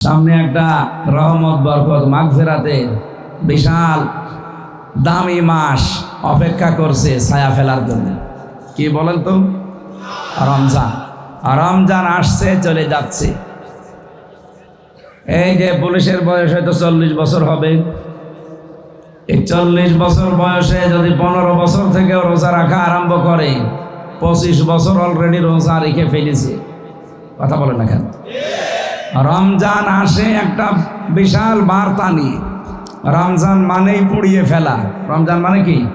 সামনে একটা রহমত, বরকত, মাগফেরাতে বিশাল দামি মাস অপেক্ষা করছে ছায়া ফেলার জন্য। কি বলেন তো? রমজান। রমজান আসছে, চলে যাচ্ছে। এই যে পুলিশের বয়স হয়তো চল্লিশ বছর হবে। এই চল্লিশ বছর বয়সে যদি পনেরো বছর থেকে রোজা রাখা আরম্ভ করে, পঁচিশ বছর অলরেডি রোজা রেখে ফেলেছে। কথা বলেন না কেন? রমজান আসে একটা বিশাল বার্তা নিয়ে। রমজান মানেই পুড়িয়ে ফেলা। রমজান মানে কি?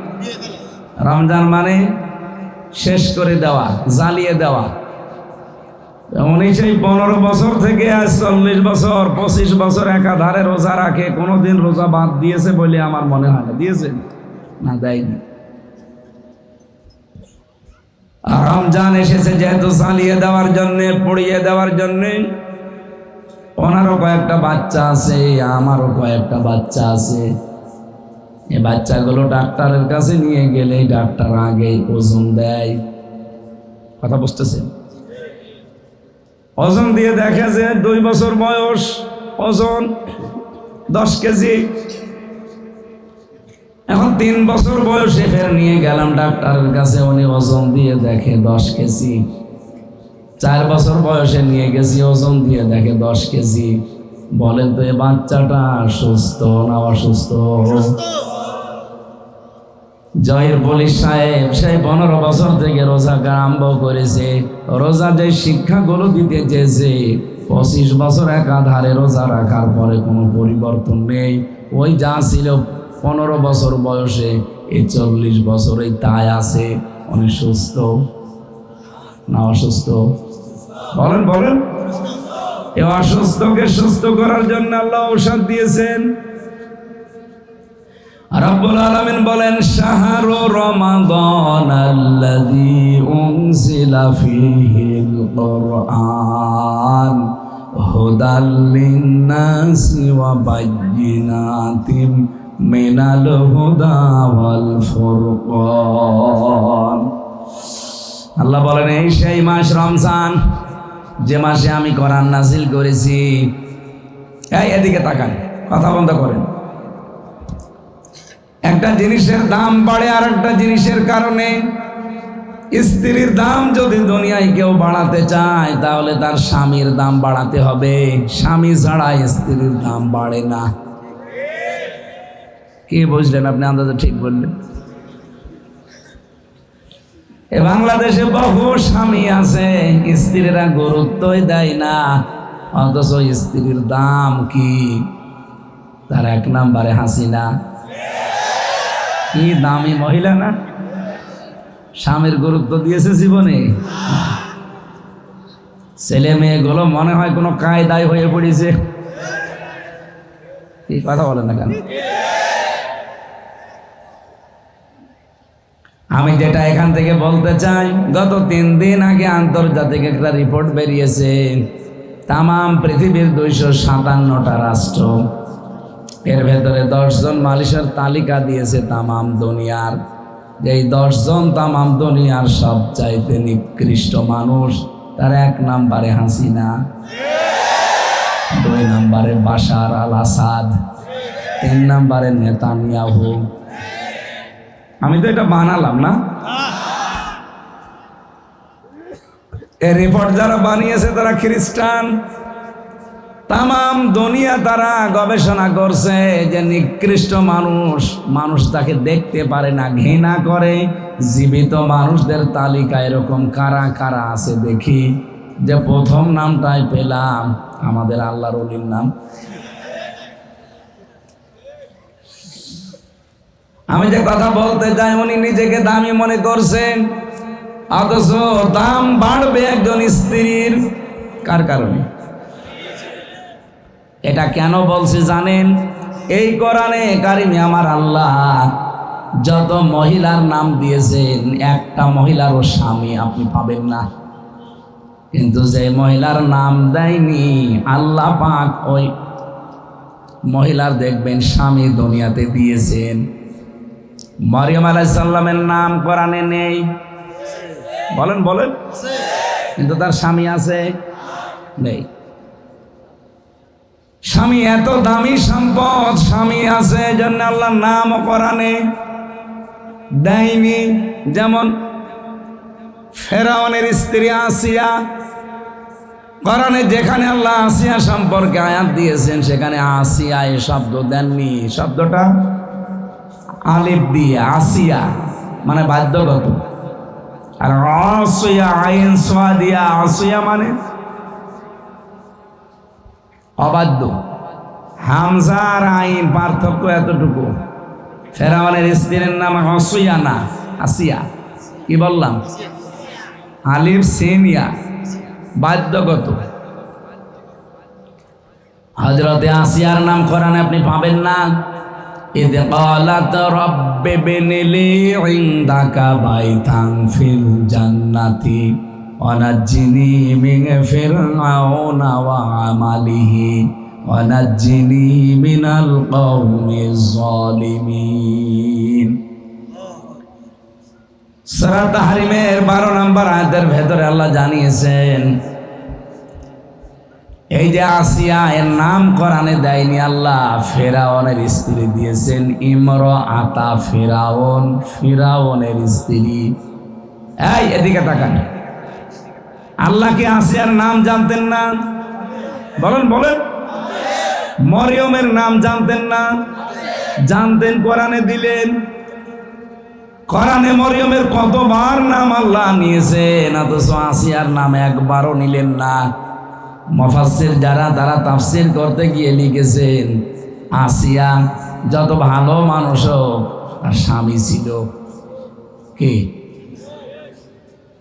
রমজান মানে শেষ করে দেওয়া, জ্বালিয়ে দেওয়া। উনি সেই পনেরো বছর থেকে আজ চল্লিশ বছর, পঁচিশ বছর একাধারে রোজা রাখে, কোনোদিন রোজা বাদ দিয়েছে বলে আমার মনে হয় না। দিয়েছে? না, দেয়নি। রমজান এসেছে যেহেতু চালিয়ে দেওয়ার জন্যে, পুড়িয়ে দেওয়ার জন্যে ওনারও কয়েকটা বাচ্চা আছে, আমারও কয়েকটা বাচ্চা আছে। এই বাচ্চাগুলো ডাক্তারের কাছে নিয়ে গেলে ডাক্তার আগেই ওজন দেয়। কথা বুঝতেছেন? ওজন দিয়ে দেখে যে দুই বছর বয়স, ওজন দশ কেজি। এখন তিন বছর বয়সে ফের নিয়ে গেলাম ডাক্তারের কাছে, উনি ওজন দিয়ে দেখে দশ কেজি। চার বছর বয়সে নিয়ে গেছি ওজন দিয়ে দেখে দশ কেজি। বলেন তো এ বাচ্চাটা সুস্থ না অসুস্থ? জয়ের পুলিশ সাহেব সেই পনেরো বছর থেকে রোজা আরম্ভ করেছে। রোজা যে শিক্ষাগুলো দিতে চেয়েছে পঁচিশ বছর একাধারে রোজা রাখার পরে কোনো পরিবর্তন নেই। ওই যা ছিল পনেরো বছর বয়সে এই চল্লিশ বছরেই তাই আছে। অনেক সুস্থ। না অসুস্থ? বলেন বলেন। এ অসুস্থকে সুস্থ করার জন্য আল্লাহ ঔষধ দিয়েছেন। রব্বুল আলামিন বলেন শাহরু রমাদান আল্লাযী উনজিলা ফীহিল কুরআন হুদাল লিন-নাসি ওয়া বায়্যিনাতিম মিনাল হুদা ওয়াল ফুরকান। আল্লাহ বলেন, এই সেই মাস রমজান, যে মাসে আমি কোরআন নাজিল করেছি। এই, এদিকে তাকান, কথা বন্ধ করেন। একটা জিনিসের দাম বাড়ে আর একটা জিনিসের কারণে স্ত্রীর দাম যদি দুনিয়ায় কেউ বাড়াতে চায়, তাহলে তার স্বামীর দাম বাড়াতে হবে। স্বামী ছাড়া স্ত্রীর দাম বাড়ে না। কি বুঝলেন আপনি? আন্দাজে ঠিক বললেন। বাংলাদেশে বহু স্বামী আছে, স্ত্রীরা গুরুত্বই দেয় না। অথচ স্ত্রীর দাম কি? তার এক নাম্বারে হাসিনা। কি দামি মহিলা না? স্বামীর গুরুত্ব দিয়েছে জীবনে। ছেলে মেয়েগুলো মনে হয় কোনো কায়দায় হয়ে পড়েছে। কি কথা বলেন না কেন? আমি যেটা এখান থেকে বলতে চাই, গত তিন দিন আগে আন্তর্জাতিক একটা রিপোর্ট বেরিয়েছে। তাম পৃথিবীর দুইশো সাতান্নটা রাষ্ট্র, এর ভেতরে দশজন মালিশের তালিকা দিয়েছে তামাম দুনিয়ার। এই দশজন তামাম দুনিয়ার সবচাইতে নিকৃষ্ট মানুষ, তার এক নাম্বারে হাসিনা, দুই নাম্বারে বাশার আল আসাদ তিন নাম্বারে নেতানিয়াহু আমি তো এটা বানালাম না। রিপোর্ট যারা বানিয়েছে তারা খ্রিস্টান। তাম দুনিয়া তারা গবেষণা করছে যে নিকৃষ্ট মানুষ মানুষ তাকে দেখতে পারে না, ঘৃণা করে। জীবিত মানুষদের তালিকা এরকম কারা কারা আছে দেখি। যে প্রথম নামটাই পেলাম, আমাদের আল্লাহর অলির নাম। আমি যে কথা বলতে চাই, উনি নিজেকে দামি মনে করছেন। অথচ দাম বাড়বে একজন স্ত্রীর। কার কারণে? এটা কেন বলছি জানেন? এই কোরআনে কারিমে আমার আল্লাহ যত মহিলার নাম দিয়েছেন, একটা মহিলারও স্বামী আপনি পাবেন না। কিন্তু যে মহিলার নাম দেয়নি, আল্লাহ পাক ওই মহিলার দেখবেন স্বামী দুনিয়াতে দিয়েছেন। মরিয়ম আলাইসাল্লামের নাম কোরআনে নেই। বলেন বলেন। কিন্তু তার স্বামী আছে? নেই। স্বামী এত দামি সম্পদ, স্বামী আছে জন্য আল্লাহ নাম কোরআনে দেয়নি। যেমন ফেরাউনের স্ত্রী আসিয়া, কোরআনে যেখানে আল্লাহ আসিয়া সম্পর্কে আয়াত দিয়েছেন, সেখানে আসিয়া এ শব্দ দেননি। শব্দটা আলিফ দিয়ে, আসিয়া মানে বাধ্যগত। আর আসিয়া, আইন সোয়া দিয়া, আসিয়া মানে অবাধ্য। হামজা আর আইন পার্থক্য এতটুকু। ফেরাউনের স্ত্রীর নাম হসইয়া না আসিয়া। কি বললাম? আলিফ সেনিয়া, বাধ্যগত। হজরতে আসিয়ার নাম কোরআনে আপনি পাবেন না। إذ قالت رب ابن لي عندك بيتا في الجنة ونجني من فرعون وعمله ونجني من القوم الظالمين সূরা তাহরিমের বারো নম্বর আয়াতের ভেতরে আল্লাহ জানিয়েছেন এই যে আসিয়া এর নাম কোরআনে দেয়নি আল্লাহ, ফেরাউনের স্ত্রী দিয়েছেন ইমর আতা ফেরাউন, ফিরাউনের স্ত্রী। এই, এদিকে তাকান। আল্লাহ কি আসিয়ার নাম জানতেন না? বলেন বলেন। মরিয়মের নাম জানতেন না? জানতেন, কোরআনে দিলেন। কোরআনে মরিয়মের কতবার নাম আল্লাহ নিয়েছেন? অথচ আসিয়ার নাম একবারও নিলেন না। মফাসির যারা, তারা তাফসির করতে গিয়ে লিখেছেন, আসিয়া যত ভালো মানুষ তার স্বামী ছিল। কি?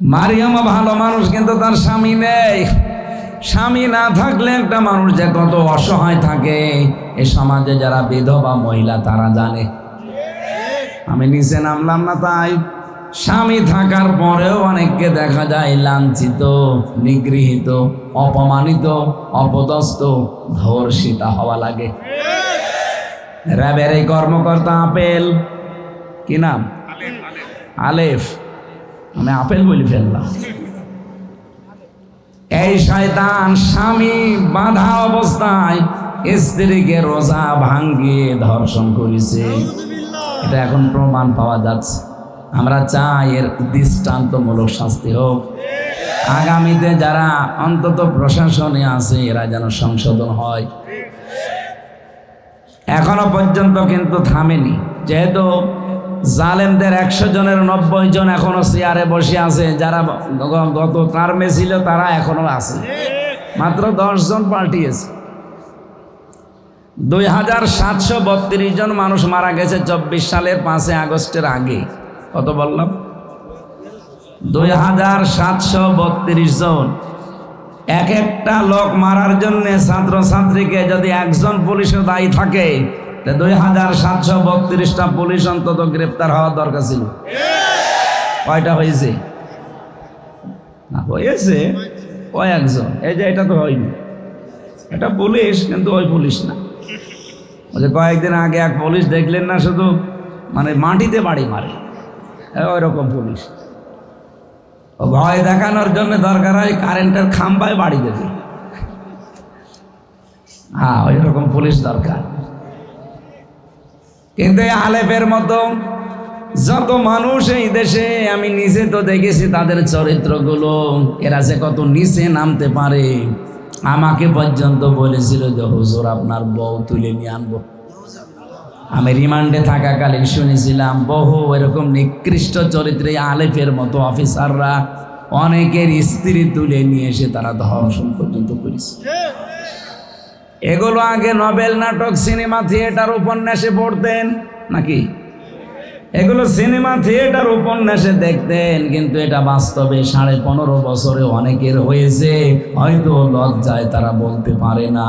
মারিয়ামা ভালো মানুষ, কিন্তু তার স্বামী নেই। স্বামী না থাকলে একটা মানুষ যে কত অসহায় থাকে, এ সমাজে যারা বিধবা মহিলা, তারা জানে। আমি নিচে নামলাম না তাই। স্বামী থাকার পরেও অনেককে দেখা যায় লাঞ্ছিত, নিগৃহীত, অপমানিত, অপদস্থ, ধর্ষিতা হওয়া লাগে। র্যাবের এই কর্মকর্তা আপেল। কি নাম? আলেফ। আমি আপেল বলি ফেললাম। এই শয়তান স্বামী বাধা অবস্থায় স্ত্রীকে রোজা ভাঙ্গিয়ে ধর্ষণ করেছে। এটা এখন প্রমাণ পাওয়া যাচ্ছে। আমরা চাই এর দৃষ্টান্তমূলক শাস্তি হোক। আগামীতে যারা অন্তত প্রশাসনে আছে, এরা যেন সংশোধন হয়। এখনও পর্যন্ত কিন্তু থামেনি। যেহেতু জালেমদের একশো জনের নব্বই জন এখনও চেয়ারে বসে আছে, যারা গত টার্মে ছিল, তারা এখনও আছে। মাত্র দশ জন পাল্টিয়েছে দুই হাজার সাতশো বত্রিশ জন মানুষ মারা গেছে চব্বিশ সালের পাঁচই আগস্টের আগে। কত বললাম? দুই হাজার সাতশো বত্রিশ জন। এক একটা লোক মারার জন্য ছাত্র ছাত্রীকে যদি একজন পুলিশও দায়ী থাকে দুই হাজার সাতশো বত্রিশটা পুলিশ অন্তত গ্রেপ্তার হওয়ার দরকার ছিল। কয়টা হয়েছে? না, হয়েছে ওই একজন। এই যে এটা তো হয়নি। এটা পুলিশ, কিন্তু ওই পুলিশ না। ওই যে কয়েকদিন আগে এক পুলিশ দেখলেন না, শুধু মানে মাটিতে বাড়ি মারে। ওই রকম পুলিশ। ভয় দেখানোর জন্য দরকার হয় কারেন্টের খাম্বায় বাড়ি দেবে। হ্যাঁ ওই রকম পুলিশ দরকার। কিন্তু এই আলেফের মতো যত মানুষ এই দেশে, আমি নিজে তো দেখেছি তাদের চরিত্রগুলো। এরা যে কত নিচে নামতে পারে। আমাকে পর্যন্ত বলেছিল যে, হুজুর, আপনার বউ তুলে নিয়ে আনব। আমি রিমান্ডে থাকাকালীন শুনেছিলাম, বহু এরকম নিকৃষ্ট চরিত্রে আলেফের মতো অফিসাররা অনেকের স্ত্রী তুলে নিয়ে এসে তারা ধর্ষণ পর্যন্ত করেছে। এগুলো আগে নবেল নাটক, সিনেমা থিয়েটার উপন্যাসে পড়তেন নাকি? এগুলো সিনেমা থিয়েটার উপন্যাসে দেখতেন, কিন্তু এটা বাস্তবে সাড়ে পনেরো বছরে অনেকের হয়েছে, হয়তো লজ্জায় তারা বলতে পারে না।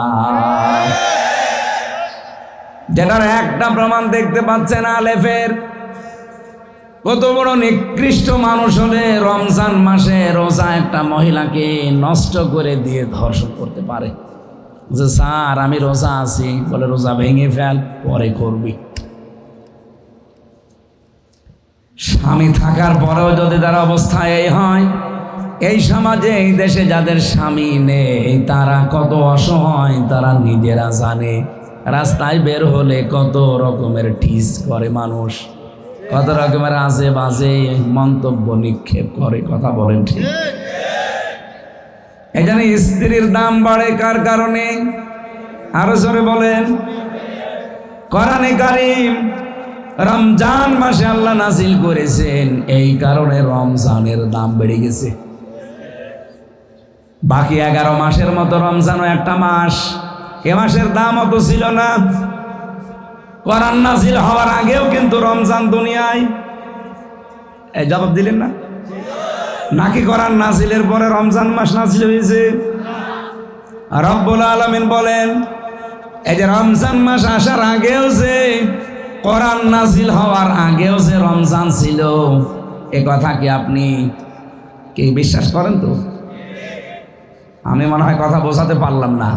যেটার একটা প্রমাণ দেখতে পাচ্ছেন আলেফের কত বড় নিকৃষ্ট মানুষ হলে রমজান মাসে রোজা একটা মহিলাকে নষ্ট করে দিয়ে ধর্ষণ করতে পারে। যে, স্যার, আমি রোজা আছি। বলে, রোজা ভেঙে ফেল, পরে করবি। স্বামী থাকার পরেও যদি তার অবস্থা এই হয়, এই সমাজে, এই দেশে যাদের স্বামী নেই, তারা কত অসহায়, তারা নিজেরা জানে। রাস্তায় বের হলে কত রকমের টিস করে মানুষ। কত রকমের আজে বাজে মন্তব্য নিক্ষেপ করে, কথা বলেন ঠিক। এখানে স্ত্রীর দাম বাড়ে কার কারণে? আরও জোরে বলেন। কোরআনে কারিম, রমজান মাসে আল্লাহ নাজিল করেছেন, এই কারণে রমজানের দাম বেড়ে গেছে। বাকি এগারো মাসের মতো রমজানও একটা মাস। এ মাসের দাম অত ছিল না। কোরআন নাজিল হওয়ার আগেও কিন্তু রমজান দুনিয়ায়। এই জবাব দিলেন না? নাকি কোরআন নাজিলের পরে রমজান মাস নাজিল হয়েছে? রব্বুল আলমিন বলেন এই যে রমজান মাস আসার আগেও যে কোরআন নাজিল হওয়ার আগেও যে রমজান ছিল, এ কথা কি আপনি কি বিশ্বাস করেন তো? আমি মনে হয় কথা বোঝাতে পারলাম না।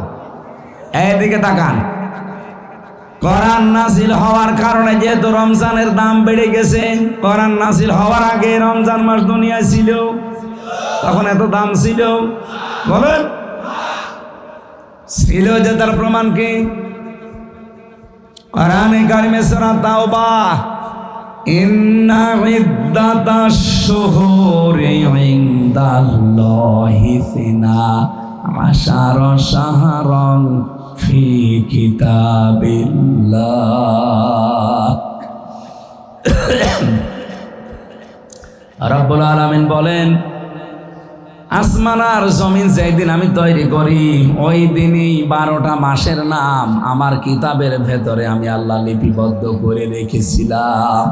এদিকে তাকান। করান নাজিল হওয়ার কারণে যেহেতু রমজানের দাম বেড়ে গেছে করান নাজিল হওয়ার আগে রমজান মাস দুনিয়ায় ছিল। তখন এত দাম ছিল। বলেন। ছিল যে তার প্রমাণ কি? কোরআনে কারিমে সূরা তাওবা, ইন্না ইদ্দাতাশ শুহুরি ইনদাল্লাহি আশার শাহরন। কিতাবিল্লাহ রব্বুল আলামিন বলেন আসমান আর জমিন যেদিন আমি তৈরি করি ওই দিনই বারোটা মাসের নাম আমার কিতাবের ভেতরে আমি আল্লাহ লিপিবদ্ধ করে রেখেছিলাম।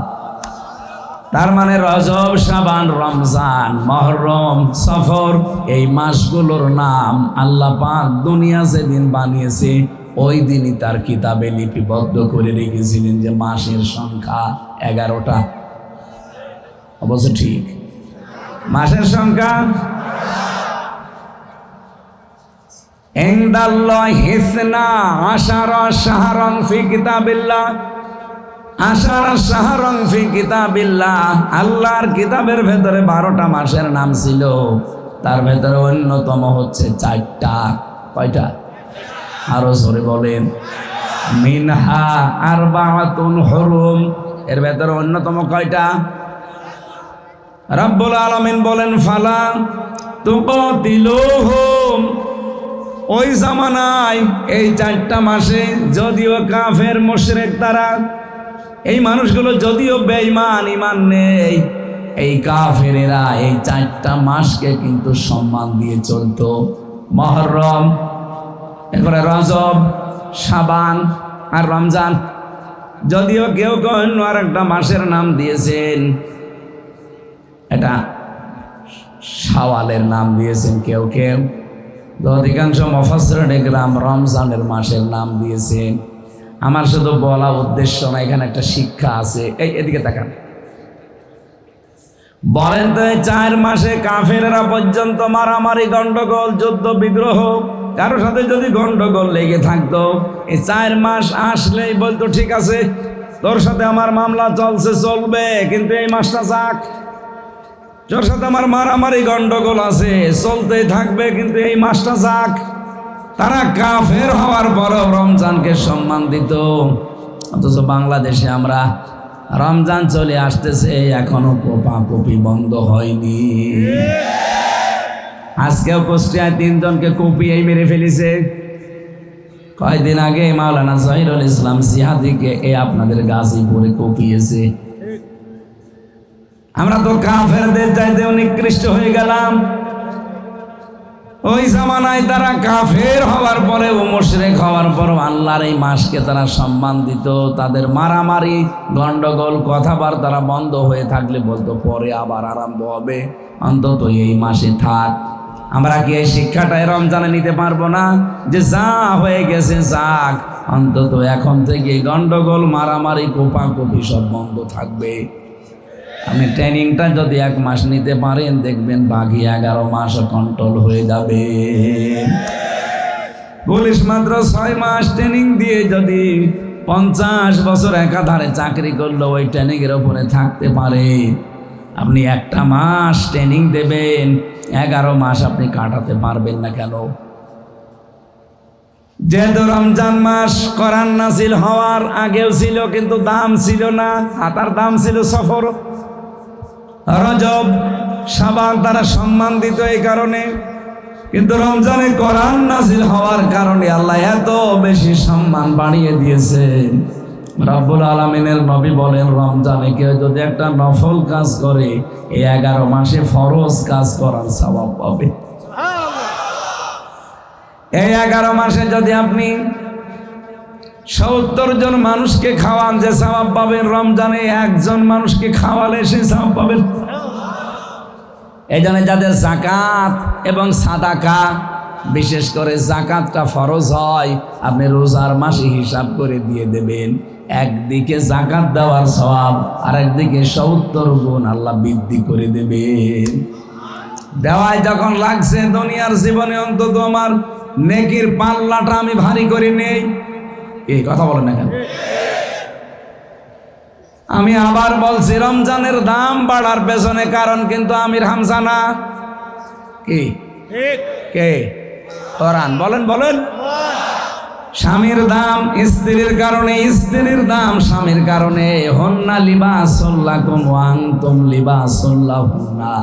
তার মানে রজব সাবান রমজান, মহরম, সফর, এই মাসগুলোর নাম আল্লাহ পাক দুনিয়া যেদিন বানিয়েছে, ওই দিনই তার কিতাবে লিপিবদ্ধ করে রেখেছিলেন যে মাসের সংখ্যা এগারোটা। অবশ্য ঠিক। মাসের সংখ্যা? ইনদাল্লাহ হিসনা আশারা শাহরং ফি কিতাবিল্লাহ। আশারা শাহরং ফি কিতাবিল্লাহ। আল্লাহর কিতাবের ভেতরে বারোটা মাসের নাম ছিল। তার ভেতরে অন্যতম হচ্ছে চারটা। কয়টা? আরও জোরে বলেন। মিনহা আর বাহাতুন হরুম। এর ভেতরে অন্যতম কয়টা? রব্বুল আলমিন বলেন, ফালা তুকতিলুহুম ওই জামানায় এই চারটা মাসে যদিও কাফের, মোশরেক তারা এই মানুষগুলো যদিও বেঈমান ইমান নেই, এই কাফেরেরা এই চারটা মাসকে কিন্তু সম্মান দিয়ে চলতো। মহরম, এরপরে রজব সাবান আর রমজান। যদিও কেউ কেউ আর একটা মাসের নাম দিয়েছেন, এটা শাওয়ালের নাম দিয়েছেন কেউ কেউ। অধিকাংশ মফাসর দেখলাম রমজানের মাসের নাম দিয়েছেন। আমার শুধু বলা উদ্দেশ্য না, এখানে একটা শিক্ষা আছে। এই, এদিকে তাকান। বলেন তো চার মাসে কাফেরেরা পর্যন্ত মারামারি, গন্ডগোল, যুদ্ধ, বিদ্রোহ, কারোর সাথে যদি গন্ডগোল লেগে থাকতো, এই চার মাস আসলেই বলতো, ঠিক আছে, তোর সাথে আমার মামলা চলছে, চলবে, কিন্তু এই মাসটা যাক। তোর সাথে আমার মারামারি, গন্ডগোল আছে, চলতেই থাকবে, কিন্তু এই মাসটা যাক। তারা কাফের হওয়ার পরও রমজানকে সম্মান দিত। অথচ বাংলাদেশে আমরা রমজান চলে আসতেছে, এখনও কোপা কপি বন্ধ হয়নি। আজকেও কুষ্টিয়ায় তিনজনকে কপিয়েই মেরে ফেলেছে। কয়দিন আগে মাওলানা জহিরুল ইসলাম সিহাদিকে এ আপনাদের গাজীপুরে কপিয়েছে। আমরা তো কাফেরদের চাইতেও নিকৃষ্ট হয়ে গেলাম। ওই জামানায় তারা কাফের হওয়ার পরেও মুশরেক হওয়ার পরও আল্লাহর এই মাসকে তারা সম্মান দিত। তাদের মারামারি, গন্ডগোল কথাবার্তা বন্ধ হয়ে থাকলে বলতো, পরে আবার আরম্ভ হবে। অন্তত এই মাসে থাক। আমরা কি এই শিক্ষাটা এই রমজানে নিতে পারব না? যে যা হয়ে গেছে যাক। অন্তত এখন থেকে গন্ডগোল, মারামারি, কোপাকুপি সব বন্ধ থাকবে। আপনি ট্রেনিংটা যদি এক মাস নিতে পারেন, দেখবেন বাকি এগারো মাস কন্ট্রোল হয়ে যাবে। পুলিশ মাত্র ছয় মাস ট্রেনিং দিয়ে যদি পঞ্চাশ বছর একাধারে চাকরি করল ওই ট্রেনিংয়ের ওপরে থাকতে পারে। আপনি একটা মাস ট্রেনিং দেবেন, এগারো মাস আপনি কাটাতে পারবেন না কেন? যেহেতু রমজান মাস করান নাসিল হওয়ার আগেও ছিল, কিন্তু দাম ছিল না হাতার দাম ছিল সফর। রজব সাবান তারা সম্মান দিত এই কারণে। কিন্তু রমজানে কোরআন নাজিল হওয়ার কারণে আল্লাহ এত বেশি সম্মান বাড়িয়ে দিয়েছেন। রব্বুল আলমিনের নবী বলেন রমজানে কেউ যদি একটা নফল কাজ করে এই এগারো মাসে ফরজ কাজ করার স্বভাব পাবে। এই এগারো মাসে যদি আপনি সত্তর জন মানুষকে খাওয়ান যে স্বভাব পাবেন রমজানে, একজন মানুষকে খাওয়ালে সে স্বভাব পাবেন। এই জন্য যাদের জাকাত এবং সাদাকা, বিশেষ করে জাকাতটা ফরজ হয়, আপনি রোজার মাসে হিসাব করে দিয়ে দেবেন। একদিকে জাকাত দেওয়ার স্বভাব আর একদিকে সত্তর গুণ আল্লাহ বৃদ্ধি করে দেবেন। দেওয়ায় যখন লাগছে, দুনিয়ার জীবনে অন্তত আমার নেকির পাল্লাটা আমি ভারী করে নেই। এই কথা বলেন না কেন? আমি আবার বলছি রমজানের দাম বাড়ার পেছনে কারণ কিন্তু আমির হামজা না। কি? কে? কোরআন। বলেন বলেন। স্বামীর দাম স্ত্রীর কারণে স্ত্রীর দাম স্বামীর কারণে। হন্না লিবাসুল্লাহ কুম ওয়াং তুম লিবাসুল্লাহ হুন্না